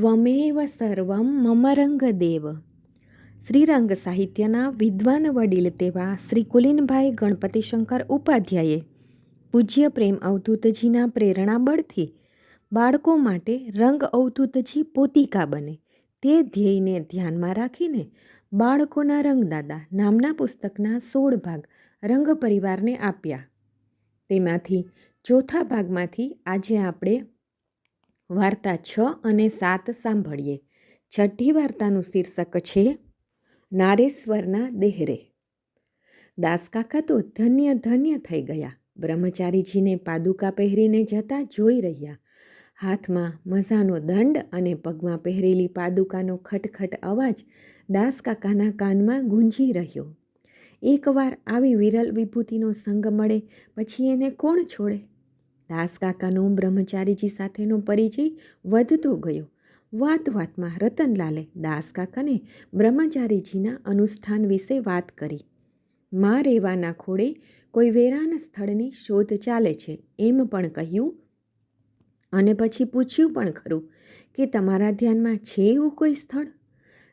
ત્વમેવ સર્વમ મમ રંગદેવ શ્રીરંગ સાહિત્યના વિદ્વાન વડીલ તેવા શ્રી કુલીનભાઈ ગણપતિશંકર ઉપાધ્યાયે પૂજ્ય પ્રેમ અવધૂતજીના પ્રેરણા બળથી બાળકો માટે રંગ અવધૂતજી પોતિકા બને તે ધ્યેયને ધ્યાનમાં રાખીને બાળકોના રંગદાદા નામના પુસ્તકના સોળ ભાગ રંગ પરિવારને આપ્યા તેમાંથી ચોથા ભાગમાંથી આજે આપણે વાર્તા છ અને સાત સાંભળીએ. છઠ્ઠી વાર્તાનું શીર્ષક છે, નારેશ્વરના દેહરે દાસકાકા તો ધન્ય ધન્ય થઈ ગયા. બ્રહ્મચારીજીને પાદુકા પહેરીને જતા જોઈ રહ્યા. હાથમાં મઝાનો દંડ અને પગમાં પહેરેલી પાદુકાનો ખટખટ અવાજ દાસકાકાના કાનમાં ગુંજી રહ્યો. એકવાર આવી વિરલ વિભૂતિનો સંગ મળે, પછી એને કોણ છોડે? દાસકાકાનો બ્રહ્મચારીજી સાથેનો પરિચય વધતો ગયો. વાત વાતમાં રતનલાલે દાસકાકાને બ્રહ્મચારીજીના અનુષ્ઠાન વિશે વાત કરી. મા રેવાના ખોડે કોઈ વેરાન સ્થળની શોધ ચાલે છે, એમ પણ કહ્યું. અને પછી પૂછ્યું પણ ખરું કે તમારા ધ્યાનમાં છે એવું કોઈ સ્થળ?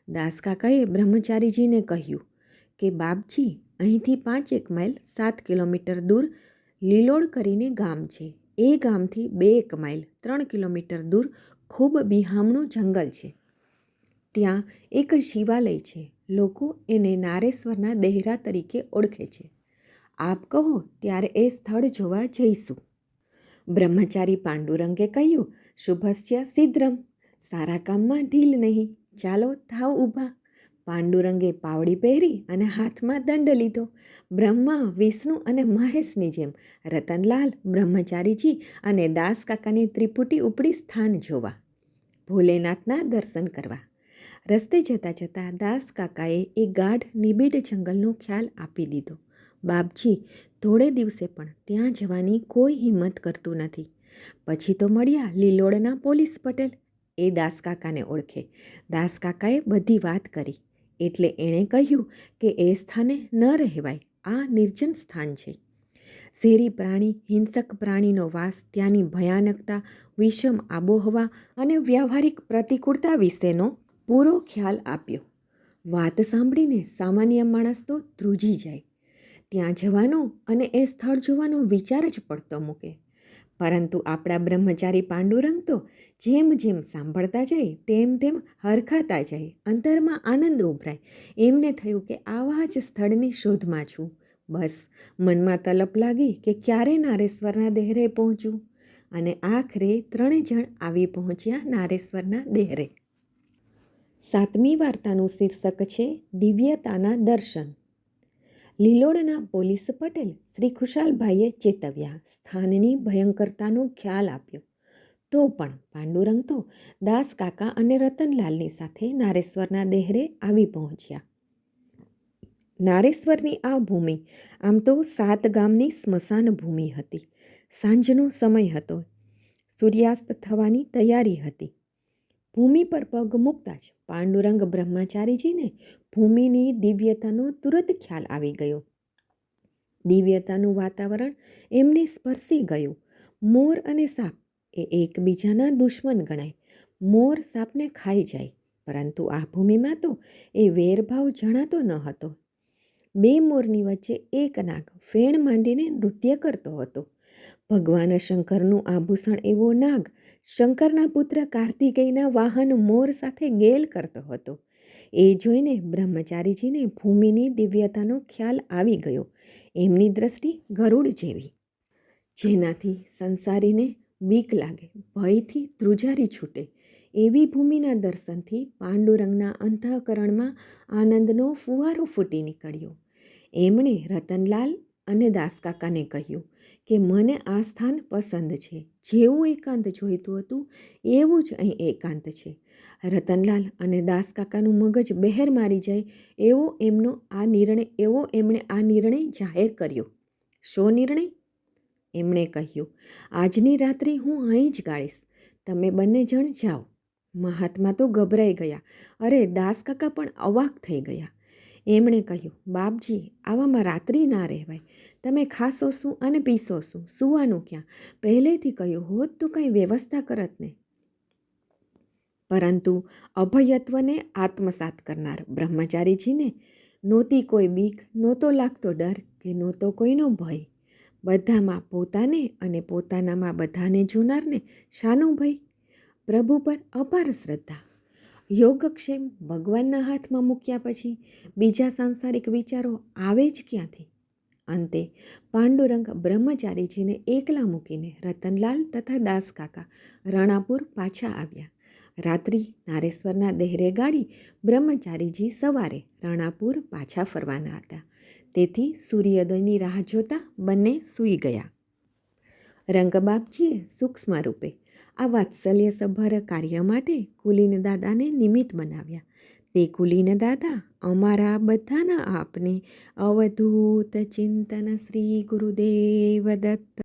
દાસકાકાએ બ્રહ્મચારીજીને કહ્યું કે, બાપજી, અહીંથી પાંચેક માઇલ સાત કિલોમીટર દૂર લીલોડ કરીને ગામ છે. એ ગામથી બે એક માઇલ, ત્રણ કિલોમીટર દૂર ખૂબ બિહામણું જંગલ છે. ત્યાં એક શિવાલય છે. લોકો એને નારેશ્વરના દહેરા તરીકે ઓળખે છે. આપ કહો, ત્યારે એ સ્થળ જોવા જઈશું. બ્રહ્મચારી પાંડુરંગે કહ્યું, શુભસ્ય સિદ્રમ સારા કામમાં ઢીલ નહીં. ચાલો, થાવ ઊભા. પાંડુરંગે પાવડી પહેરી અને હાથમાં દંડ લીધો. બ્રહ્મા, વિષ્ણુ અને મહેશની જેમ રતનલાલ, બ્રહ્મચારીજી અને દાસ કાકાની ત્રિપુટી ઉપડી સ્થાન જોવા. ભોલેનાથના દર્શન કરવા. રસ્તે જતાં જતાં દાસ કાકાએ એ ગાઢ નિબીડ જંગલનો ખ્યાલ આપી દીધો. બાપજી થોડે દિવસે પણ ત્યાં જવાની કોઈ હિંમત કરતું નથી. પછી તો મળ્યા લીલોડના પોલીસ પટેલ. એ દાસકાકાને ઓળખે. દાસકાકાએ બધી વાત કરી. એટલે એણે કહ્યું કે એ સ્થાને ન રહેવાય, આ નિર્જન સ્થાન છે. ઝેરી પ્રાણી, હિંસક પ્રાણીનો વાસ ત્યાંની ભયાનકતા, વિષમ આબોહવા અને વ્યવહારિક પ્રતિકૂળતા વિશેનો પૂરો ખ્યાલ આપ્યો. વાત સાંભળીને સામાન્ય માણસ તો ધ્રુજી જાય. ત્યાં જવાનો અને એ સ્થળ જોવાનો વિચાર જ પડતો મૂકે. પરંતુ આપણા બ્રહ્મચારી પાંડુરંગ તો જેમ જેમ સાંભળતા જાય, તેમ તેમ હરખાતા જાય, અંતરમાં આનંદ ઉભરાય. એમને થયું કે આવા જ સ્થળની શોધમાં છું. બસ, મનમાં તલપ લાગી કે ક્યારે નારેશ્વરના દેહરે પહોંચું? અને આખરે ત્રણે જણ આવી પહોંચ્યા નારેશ્વરના દેહરે. સાતમી વાર્તાનું શીર્ષક છે દિવ્યતાના દર્શન. લીલોડના પોલીસ પટેલ શ્રી ખુશાલભાઈએ ચેતવ્યા. સ્થાનની ભયંકરતાનો ખ્યાલ આપ્યો. તો પણ પાંડુરંગ તો દાસ કાકા અને રતનલાલની સાથે નારેશ્વરના દેહરે આવી પહોંચ્યા. નારેશ્વરની આ ભૂમિ, આમ તો સાત ગામની સ્મશાન ભૂમિ હતી. સાંજનો સમય હતો. સૂર્યાસ્ત થવાની તૈયારી હતી. ભૂમિ પર પગ મૂકતા જ પાંડુરંગ બ્રહ્મચારીજીને ભૂમિની દિવ્યતાનો તુરંત ખ્યાલ આવી ગયો. દિવ્યતાનું વાતાવરણ એમને સ્પર્શી ગયું. મોર અને સાપ એ એકબીજાના દુશ્મન ગણાય. મોર સાપને ખાઈ જાય, પરંતુ આ ભૂમિમાં તો એ વેરભાવ જણાતો ન હતો. બે મોરની વચ્ચે એક નાગ ફેણ માંડીને નૃત્ય કરતો હતો. ભગવાન શંકરનું આભૂષણ એવો નાગ શંકરના પુત્ર કાર્તિકેયના વાહન મોર સાથે ગેલ કરતો હતો. એ જોઈને બ્રહ્મચારીજીને ભૂમિની દિવ્યતાનો ખ્યાલ આવી ગયો. એમની દ્રષ્ટિ ગરુડ જેવી. જેનાથી સંસારીને બીક લાગે, ભયથી ધ્રુજારી છૂટે, એવી ભૂમિના દર્શનથી પાંડુરંગના અંતઃકરણમાં આનંદનો ફુવારો ફૂટી નીકળ્યો. એમણે રતનલાલ અને દાસકાકાને કહ્યું કે, મને આ સ્થાન પસંદ છે. જેવું એકાંત જોઈતું હતું, એવું જ અહીં એકાંત છે રતનલાલ અને દાસકાકાનું મગજ બહેર મારી જાય એવો એમનો આ નિર્ણય, એવો એમણે આ નિર્ણય જાહેર કર્યો. શો નિર્ણય એમણે કહ્યું, આજની રાત્રિ હું અહીં જ ગાળીશ. તમે બંને જણ જાઓ. મહાત્મા તો ગભરાઈ ગયા. અરે દાસકાકા પણ અવાક થઈ ગયા. એમણે કહ્યું, બાપજી, આવામાં રાત્રિ ના રહેવાય. તમે ખાશો શું અને પીશો શું? સુવાનું ક્યાં? પહેલેથી કહ્યું, હોત તો કંઈ વ્યવસ્થા કરત ને. પરંતુ અભયત્વને આત્મસાત કરનાર બ્રહ્મચારીજીને નહોતી કોઈ બીક, નહોતો લાગતો ડર કે નહોતો કોઈનો ભય. બધામાં પોતાને અને પોતાનામાં બધાને જોનારને શાનો ભય. પ્રભુ પર અપાર શ્રદ્ધા. યોગક્ષેમ ભગવાનના હાથમાં મૂક્યા પછી બીજા સાંસારિક વિચારો આવે જ ક્યાંથી? અંતે પાંડુરંગ બ્રહ્મચારીજીને એકલા મૂકીને રતનલાલ તથા દાસકાકા રણાપુર પાછા આવ્યા. રાત્રિ નારેશ્વરના દેહરે ગાડી બ્રહ્મચારીજી સવારે રણાપુર પાછા ફરવાના હતા. તેથી સૂર્યોદયની રાહ જોતા બંને સૂઈ ગયા. રંગબાપજીએ સૂક્ષ્મ રૂપે આ વાત્સલ્યસભર કાર્ય માટે કુલીન દાદાને નિમિત્ત બનાવ્યા. તે કુલીન દાદા અમારા બધાના આપને અવધૂત ચિંતન શ્રી ગુરુદેવ દત્ત